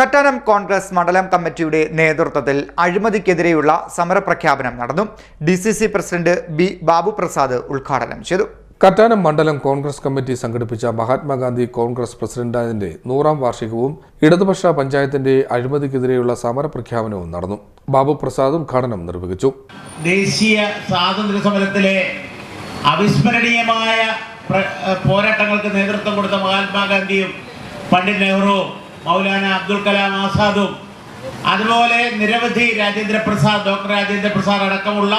കറ്റാനം കോൺഗ്രസ് മണ്ഡലം കമ്മിറ്റിയുടെ നേതൃത്വത്തിൽ അഴിമതിക്കെതിരെയുള്ള സമരപ്രഖ്യാപനം നടന്നു. D C C president B Babu Prasad ഉദ്ഘാടനം ചെയ്തു. കറ്റാനം മണ്ഡലം കോൺഗ്രസ് കമ്മിറ്റി സംഘടിപ്പിച്ച മഹാത്മാഗാന്ധി കോൺഗ്രസ് പ്രസിഡന്റിന്റെ നൂറാം വാർഷികവും ഇടതുപക്ഷ പഞ്ചായത്തിന്റെ അഴിമതിക്കെതിരെയുള്ള സമരപ്രഖ്യാപനവും നടന്നു. ബാബു പ്രസാദ് ഉദ്ഘാടനം നിർവഹിച്ചു. ദേശീയ സ്വാതന്ത്ര്യ സമരത്തിലെ അവിസ്മരണീയമായ പോരാട്ടങ്ങൾക്ക് നേതൃത്വം കൊടുത്ത മഹാത്മാഗാന്ധിയും പണ്ഡിറ്റ് നെഹ്റുവും മൗലാന അബ്ദുൽ കലാം ആസാദും. അതുപോലെ നിരവധി രാജേന്ദ്ര പ്രസാദ് ഡോക്ടർ രാജേന്ദ്ര പ്രസാദ് അടക്കമുള്ള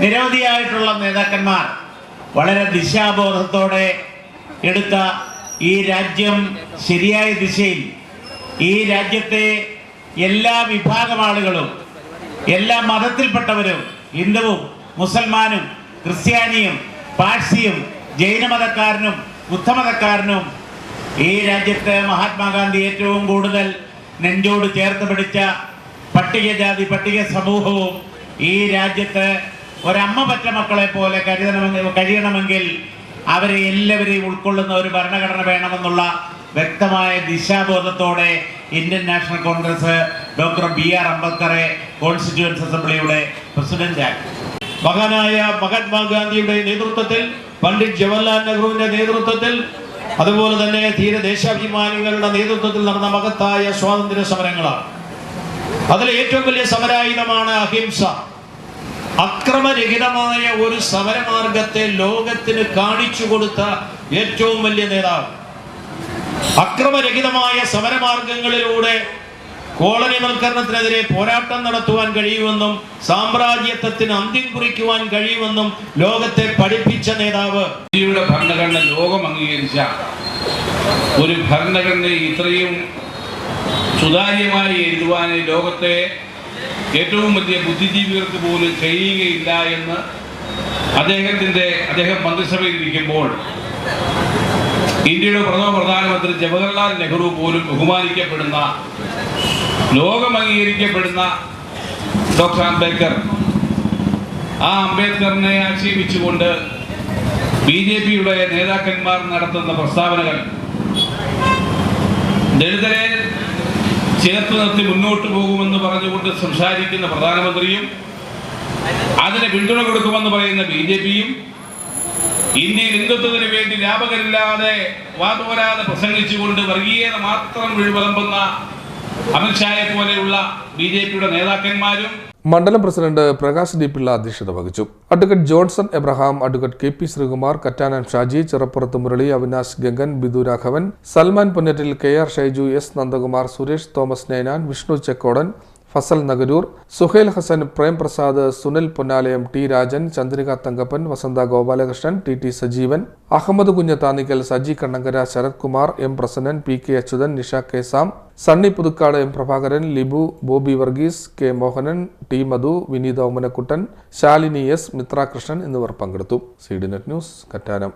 നിരവധിയായിട്ടുള്ള നേതാക്കന്മാർ വളരെ ദിശാബോധത്തോടെ എടുത്ത ഈ രാജ്യം ശരിയായ ദിശയിൽ ഈ രാജ്യത്തെ എല്ലാ വിഭാഗം ആളുകളും എല്ലാ മതത്തിൽപ്പെട്ടവരും ഹിന്ദുവും മുസൽമാനും ക്രിസ്ത്യാനിയും പാഴ്സിയും ജൈനമതക്കാരനും ബുദ്ധമതക്കാരനും ഈ രാജ്യത്ത് മഹാത്മാഗാന്ധി ഏറ്റവും കൂടുതൽ നെഞ്ചോട് ചേർത്ത് പിടിച്ച പട്ടികജാതി പട്ടിക സമൂഹവും ഈ രാജ്യത്ത് ഒരമ്മ പറ്റ മക്കളെ പോലെ കരുതണമെങ്കിൽ കഴിയണമെങ്കിൽ അവരെ എല്ലാവരെയും ഉൾക്കൊള്ളുന്ന ഒരു ഭരണഘടന വേണമെന്നുള്ള വ്യക്തമായ ദിശാബോധത്തോടെ Indian National Congress doctor B R അംബേദ്കറെ constituents അസംബ്ലിയുടെ പ്രസിഡന്റാക്കി മഹാനായ മഹാത്മാഗാന്ധിയുടെ നേതൃത്വത്തിൽ പണ്ഡിറ്റ് ജവഹർലാൽ നെഹ്റുവിന്റെ നേതൃത്വത്തിൽ അതുപോലെ തന്നെ ധീര ദേശാഭിമാനികളുടെ നേതൃത്വത്തിൽ നടന്ന മഹത്തായ സ്വാതന്ത്ര്യ സമരങ്ങളാണ്. അതിലെ ഏറ്റവും വലിയ സമരായുധമാണ് അഹിംസ. അക്രമരഹിതമായ ഒരു സമരമാർഗത്തെ ലോകത്തിന് കാണിച്ചു കൊടുത്ത ഏറ്റവും വലിയ നേതാവ്. അക്രമരഹിതമായ സമരമാർഗങ്ങളിലൂടെ കോളനിവൽക്കരണത്തിനെതിരെ പോരാട്ടം നടത്തുവാൻ കഴിയുമെന്നും സാമ്രാജ്യത്വത്തിന് അന്ത്യം കുറിക്കുവാൻ കഴിയുമെന്നും ലോകത്തെ പഠിപ്പിച്ച നേതാവ്. ഇന്ത്യയുടെ ഭരണഘടന ലോകം അംഗീകരിച്ച ഒരു ഭരണഘടനയെ ഇത്രയും സുതാര്യമായി എഴുതുവാൻ ലോകത്തെ ഏറ്റവും വലിയ ബുദ്ധിജീവികൾക്ക് പോലും കഴിയുകയില്ല എന്ന് അദ്ദേഹത്തിന്റെ അദ്ദേഹം മന്ത്രിസഭയിൽ ഇരിക്കുമ്പോൾ ഇന്ത്യയുടെ പ്രഥമ പ്രധാനമന്ത്രി ജവഹർലാൽ നെഹ്റു പോലും ബഹുമാനിക്കപ്പെടുന്ന ലോകം അംഗീകരിക്കപ്പെടുന്ന ഡോക്ടർ അംബേദ്കർ. ആ അംബേദ്കറിനെ ആക്ഷേപിച്ചുകൊണ്ട് ബി ജെ പിയുടെ നേതാക്കന്മാർ നടത്തുന്ന പ്രസ്താവനകൾ. ദളിതരെ ചേർത്ത് നിർത്തി മുന്നോട്ട് പോകുമെന്ന് പറഞ്ഞുകൊണ്ട് സംസാരിക്കുന്ന പ്രധാനമന്ത്രിയും അതിന് പിന്തുണ കൊടുക്കുമെന്ന് പറയുന്ന ബി ജെ പിയും ഇന്ത്യയിൽ ഹിന്ദുത്വത്തിന് വേണ്ടി ലാഭകരില്ലാതെ വാതോരാതെ പ്രസംഗിച്ചുകൊണ്ട് വർഗീയത മാത്രം വിഴുവിളമ്പുന്ന അമിത്ഷായെ പോലെയുള്ള ബി ജെ പിയുടെ നേതാക്കന്മാരും മണ്ഡലം പ്രസിഡന്റ് പ്രകാശ് ഡി പിള്ള അധ്യക്ഷത വഹിച്ചു. Advocate Johnson Abraham advocate K P Sreekumar Kattanam Shaji Chirappurath Murali Avinash Gangan Bidu Raghavan Salman Punnattil K R Shaiju S Nandakumar Suresh Thomas Ninan Vishnu Chekkodan Fasal Nagaroor Suhail Hassan Premprasad Sunil Ponnalayam T Rajan Chandrika Thankappan Vasantha Gopalakrishnan T T Sajeevan Ahammed Kunjathanikkal Saji Kannankara Sarath Kumar M Prasannan P K Achuthan Nisha K Sam Sunny Puthukkad M Prabhakaran Libu Bobby Varghese K Mohanan T Madhu Vineetha Omanakkuttan Shalini S Mithra Krishnan എന്നിവർ പങ്കെടുത്തു. C net news Kattanam.